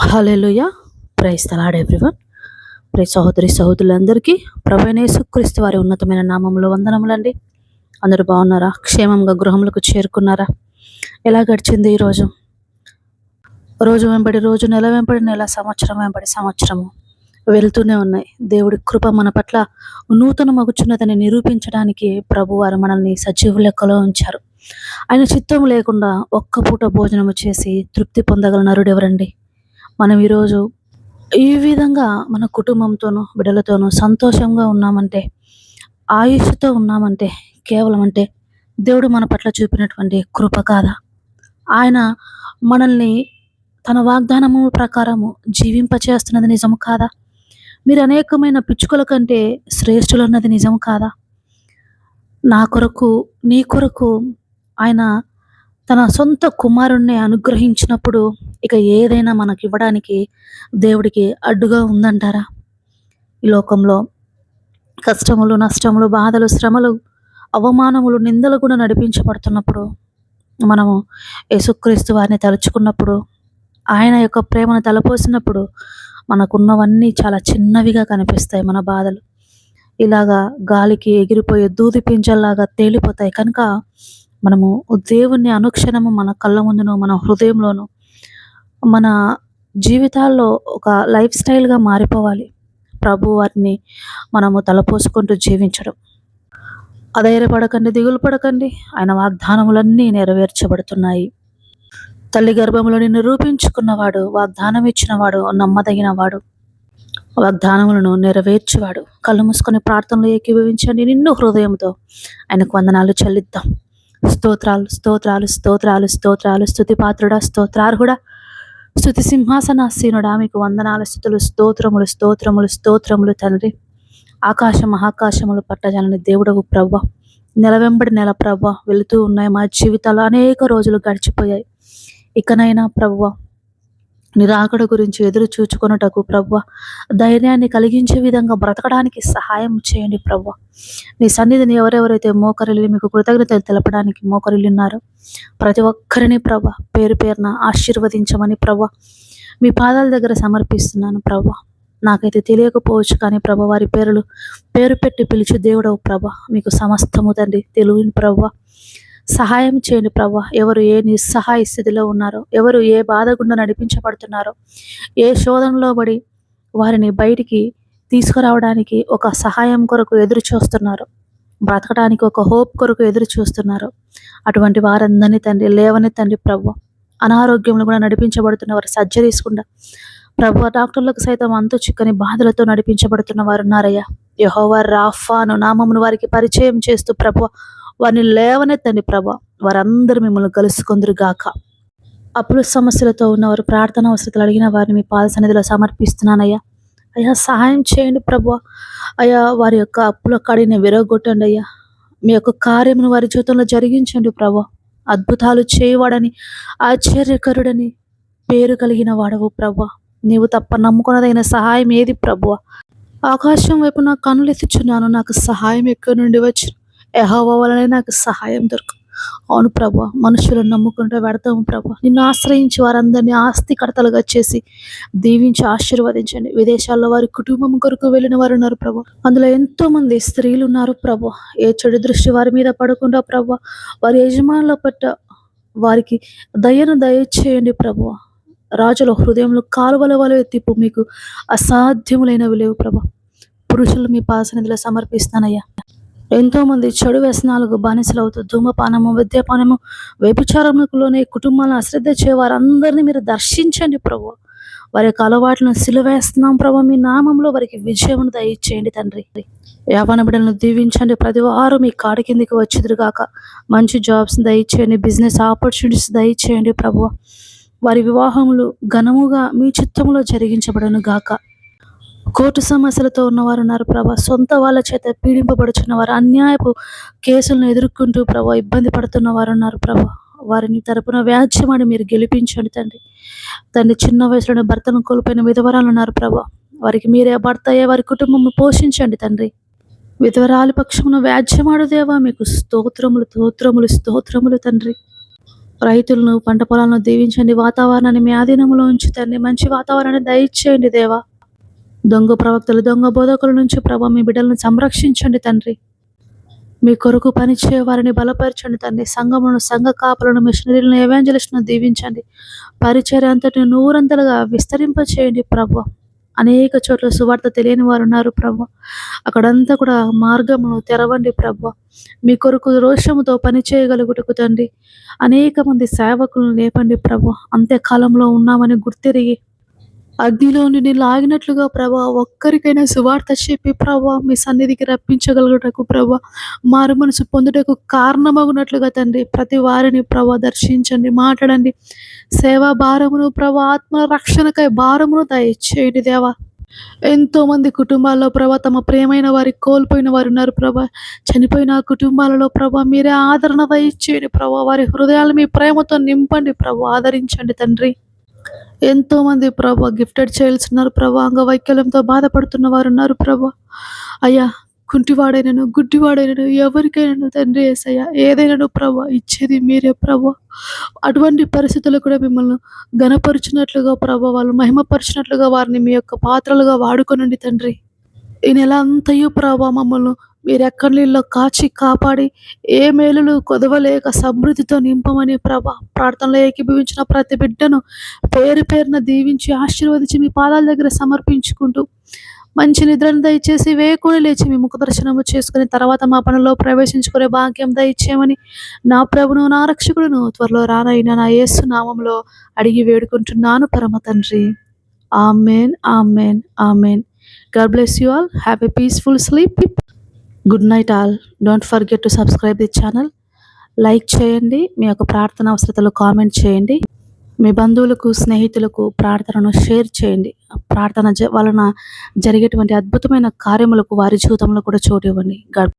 హల్లెలూయా. Praise తలాడ్ everyone. ప్రే సహోదరి సహోదరులందరికీ ప్రభైనేసుక్రీస్తు వారి ఉన్నతమైన నామంలో వందనములండి. అందరూ బాగున్నారా? క్షేమంగా గృహములకు చేరుకున్నారా? ఎలా గడిచింది ఈరోజు రోజు? వెంబడి రోజు నెల వెంబడి నెల సంవత్సరం వెంబడి సంవత్సరము వెళ్తూనే ఉన్నాయి. దేవుడి కృప మన పట్ల నూతన మగుచున్నదని నిరూపించడానికి ప్రభు వారు మనల్ని సజీవ లెక్కలో ఉంచారు. ఆయన చిత్తం లేకుండా ఒక్క పూట భోజనము చేసి తృప్తి పొందగల నరుడు ఎవరండి మనం ఈరోజు ఈ విధంగా మన కుటుంబంతోనూ బిడ్డలతోనూ సంతోషంగా ఉన్నామంటే ఆయుష్తో ఉన్నామంటే కేవలం అంటే దేవుడు మన పట్ల చూపినటువంటి కృప కాదా? ఆయన మనల్ని తన వాగ్దానము ప్రకారము జీవింపచేస్తున్నది నిజము కాదా? మీరు అనేకమైన పిచ్చుకల కంటే శ్రేష్ఠులు అన్నది నిజం కాదా? నా కొరకు నీ కొరకు ఆయన తన సొంత కుమారుణ్ణి అనుగ్రహించినప్పుడు ఇక ఏదైనా మనకి ఇవ్వడానికి దేవుడికి అడ్డుగా ఉందంటారా? ఈ లోకంలో కష్టములు నష్టములు బాధలు శ్రమలు అవమానములు నిందలు కూడా నడిపించబడుతున్నప్పుడు మనము యేసుక్రీస్తు వారిని తలుచుకున్నప్పుడు ఆయన యొక్క ప్రేమను తలపోసినప్పుడు మనకున్నవన్నీ చాలా చిన్నవిగా కనిపిస్తాయి మన బాధలు. ఇలాగా గాలికి ఎగిరిపోయే దూది పింజల్లాగా తేలిపోతాయి. కనుక మనము దేవుణ్ణి అనుక్షణము మన కళ్ళ ముందును మన హృదయంలోను మన జీవితాల్లో ఒక లైఫ్ స్టైల్గా మారిపోవాలి. ప్రభు వారిని మనము తలపోసుకుంటూ జీవించడం. అధైర్యపడకండి దిగులు పడకండి. ఆయన వాగ్దానములన్నీ నెరవేర్చబడుతున్నాయి. తల్లి గర్భంలో నిన్ను రూపించుకున్నవాడు వాగ్దానం ఇచ్చినవాడు నమ్మదగినవాడు. వాగ్దానములను నెరవేర్చేవాడు. కళ్ళు మూసుకొని ప్రార్థనలు ఏకీభవించండి. నిన్ను హృదయంతో ఆయనకు వందనాలు చెల్లిద్దాం. స్తోత్రాలు స్తోత్రాలు స్తోత్రాలు స్తోత్రాలు. స్థుతి పాత్రుడా స్తోత్రార్హుడా. స్థుతి సింహాసనాసీనుడా మీకు వందనాల స్థుతులు స్తోత్రములు స్తోత్రములు స్తోత్రములు తండ్రి. ఆకాశ మహాకాశములు పట్టజాలని దేవుడవు ప్రవ్వ. నెల వెంబడి నెల ప్రవ్వ. వెళుతూ ఉన్నాయి మా జీవితాలు. అనేక రోజులు గడిచిపోయాయి. ఇకనైనా ప్రవ్వ నిరాకడ గురించి ఎదురు చూచుకొనుటకు ప్రభు ధైర్యాన్ని కలిగించే విధంగా బ్రతకడానికి సహాయం చేయండి ప్రభు నీ సన్నిధిని ఎవరెవరైతే మోకరిల్లి మీకు కృతజ్ఞతలు తెలపడానికి మోకరిల్లున్నారో ప్రతి ఒక్కరిని ప్రభ పేరు పేరున ఆశీర్వదించమని ప్రభ మీ పాదాల దగ్గర సమర్పిస్తున్నాను ప్రభ నాకైతే తెలియకపోవచ్చు కానీ ప్రభ వారి పేర్లు పేరు పెట్టి పిలిచి దేవుడవు ప్రభ మీకు సమస్తము తండ్రి తెలుగుని ప్రభ సహాయం చేయండి ప్రభ ఎవరు ఏ నిస్సహాయ స్థితిలో ఉన్నారో ఎవరు ఏ బాధ గుండా నడిపించబడుతున్నారో ఏ శోధనలో పడి వారిని బయటికి తీసుకురావడానికి ఒక సహాయం కొరకు ఎదురు చూస్తున్నారు బ్రతకడానికి ఒక హోప్ కొరకు ఎదురు చూస్తున్నారు అటువంటి వారందరినీ తండ్రి లేవని తండ్రి ప్రభు అనారోగ్యంలో కూడా నడిపించబడుతున్న వారు సర్జరీస్ కూడా ప్రభు డాక్టర్లకు సైతం అంతు చిక్కని బాధలతో నడిపించబడుతున్న వారు ఉన్నారయ్యా. యహోవా రాఫాను నామమును వారికి పరిచయం చేస్తూ ప్రభు వారిని లేవనెత్తండి ప్రభ. వారందరూ మిమ్మల్ని కలుసుకుందరు గాక. అప్పుల సమస్యలతో ఉన్నవారు ప్రార్థన అవసరతలు అడిగిన వారిని మీ పాద సన్నిధిలో సమర్పిస్తున్నానయ్యా. అయ్యా సహాయం చేయండి ప్రభు. అయ్యా వారి యొక్క అప్పుల కడిని విరగొట్టండి అయ్యా. మీ యొక్క కార్యమును వారి జీవితంలో జరిగించండి ప్రభు. అద్భుతాలు చేయవాడని ఆశ్చర్యకరుడని పేరు కలిగిన వాడవు ప్రభు. నీవు తప్ప నమ్ముకున్నదైన సహాయం ఏది ప్రభు? ఆకాశం వైపు నా కనులు ఎత్తుచున్నాను నాకు సహాయం ఎక్కడి నుండి వచ్చి యహోవా వలనే నాకు సహాయం దొరుకు. అవును ప్రభా మనుషులను నమ్ముకుంటే పెడతాము ప్రభా. నిన్ను ఆశ్రయించి వారందరినీ ఆస్తి కడతలుగా చేసి దీవించి ఆశీర్వదించండి. విదేశాల్లో వారి కుటుంబం కొరకు వెళ్ళిన వారు ఉన్నారు ప్రభా. అందులో ఎంతో మంది స్త్రీలు ఉన్నారు ప్రభా. ఏ చెడు దృష్టి వారి మీద పడకుండా ప్రభా వారి యజమానుల పట్ల వారికి దయను దయచేయండి ప్రభు. రాజుల హృదయంలో కాలువల వల ఎత్తిపు మీకు అసాధ్యములైనవి లేవు ప్రభా. పురుషులు మీ పాసనిధిలో సమర్పిస్తానయ్యా. ఎంతో మంది చెడు వ్యసనాలకు బానిసలవుతూ ధూమపానము విద్యాపానము వ్యభిచారములకులోనే కుటుంబాలను అశ్రద్ధ చేయవారందరినీ మీరు దర్శించండి ప్రభు. వారి యొక్క అలవాట్లను సిలువేస్తున్నాం ప్రభు. మీ నామంలో వారికి విజయమును దయచేయండి తండ్రి. యావన బిడ్డలను దీవించండి. ప్రతి వారు మీ కాడి కిందికి వచ్చిదురుగాక. మంచి జాబ్స్ దయచేయండి. బిజినెస్ ఆపర్చునిటీస్ దయచేయండి ప్రభు. వారి వివాహములు ఘనముగా మీ చిత్తంలో జరిగించబడను గాక కోర్టు సమస్యలతో ఉన్నవారు ఉన్నారు ప్రభా. సొంత వాళ్ళ చేత పీడింపబడుచున్న వారు అన్యాయపు కేసులను ఎదుర్కొంటూ ప్రభా ఇబ్బంది పడుతున్న వారు ఉన్నారు ప్రభా. వారిని తరపున వ్యాజ్యమని మీరు గెలిపించండి తండ్రి. తండ్రి చిన్న వయసులోనే భర్తను కోల్పోయిన విధవరాలు ఉన్నారు ప్రభా. వారికి మీరే భర్త అయ్యే వారి కుటుంబం పోషించండి తండ్రి. విధవరాలి పక్షమున వ్యాజ్యమాడు దేవా. మీకు స్తోత్రములు స్తోత్రములు స్తోత్రములు తండ్రి. రైతులను పంట పొలాలను దీవించండి. వాతావరణాన్ని మీ ఆధీనంలో ఉంచుతండి మంచి వాతావరణాన్ని దయచేయండి దేవా. దొంగ ప్రవక్తలు దొంగ బోధకుల నుంచి ప్రభా మీ బిడ్డలను సంరక్షించండి తండ్రి. మీ కొరకు పనిచే వారిని బలపరచండి తండ్రి. సంఘమును సంఘ కాపులను మిషనరీలను ఎవాంజలిస్ట్ను దీవించండి. పరిచర్య అంతటిని నూరంతలుగా విస్తరింపచేయండి ప్రభు. అనేక చోట్ల సువార్త తెలియని వారు ఉన్నారు ప్రభు. అక్కడంతా కూడా మార్గమును తెరవండి ప్రభు. మీ కొరకు రోషముతో పని చేయగలుగుటకు తండ్రి. అనేక మంది సేవకులను లేపండి ప్రభు. అంత్యకాలంలో ఉన్నామని గుర్తిరిగి అగ్నిలో నుండి లాగినట్లుగా ప్రభా ఒక్కరికైనా సువార్త చెప్పి ప్రభా మీ సన్నిధికి రప్పించగలుగుటకు ప్రభా మారు మనసు పొందుటకు కారణమగునట్లుగా తండ్రి ప్రతి వారిని ప్రభా దర్శించండి మాట్లాడండి. సేవా భారమును ప్రభా ఆత్మ రక్షణకై భారమును దయచేయండి దేవా. ఎంతో మంది కుటుంబాల్లో ప్రభా తమ ప్రేమైన వారికి కోల్పోయిన వారు ఉన్నారు ప్రభా. చనిపోయిన కుటుంబాలలో ప్రభా మీరే ఆదరణ దయచేయండి ప్రభా. వారి హృదయాలు మీ ప్రేమతో నింపండి ప్రభా ఆదరించండి తండ్రి. ఎంతో మంది ప్రభా గిఫ్టెడ్ చైల్డ్స్ ఉన్నారు ప్రభా అంగవైకల్యంతో బాధపడుతున్న వారు ఉన్నారు ప్రభా. అయ్యా కుంటివాడైనను గుడ్డివాడైనను ఎవరికైనా తండ్రి ఏసయ్యా ఏదైనా ప్రభా ఇచ్చేది మీరే ప్రభా. అటువంటి పరిస్థితులు కూడా మిమ్మల్ని గనపరిచినట్లుగా ప్రభా వాళ్ళు మహిమపరిచినట్లుగా వారిని మీ యొక్క పాత్రలుగా వాడుకొనండి తండ్రి. ఈ నెల అంతయు ప్రభా మమ్మల్ని మీరు ఎక్కడి నీళ్ళలో కాచి కాపాడి ఏ మేలులు కొదవలేక సమృద్ధితో నింపమని ప్రభా ప్రార్థనలో ఏకీభవించిన ప్రతి బిడ్డను పేరు పేరున దీవించి ఆశీర్వదించి మీ పాదాల దగ్గర సమర్పించుకుంటూ మంచి నిద్రను దయచేసి వేకుని లేచి మీ ముఖ దర్శనము చేసుకుని తర్వాత మా పనిలో ప్రవేశించుకునే భాగ్యం దయచేయమని నా ప్రభును నా రక్షకుడును త్వరలో రానైన నా యేసు నామంలో అడిగి వేడుకుంటున్నాను పరమ తండ్రి. Amen amen amen. God bless you all. Have a peaceful sleep. Good night all don't forget to subscribe the channel like చేయండి. మీ యొక్క ప్రార్థన అవసరతలు కామెంట్ చేయండి. మీ బంధువులకు స్నేహితులకు ప్రార్థనను షేర్ చేయండి. ప్రార్థన జ వలన జరిగేటువంటి అద్భుతమైన కార్యములకు వారి జీవితంలో కూడా చోటు ఇవ్వండి. గడ్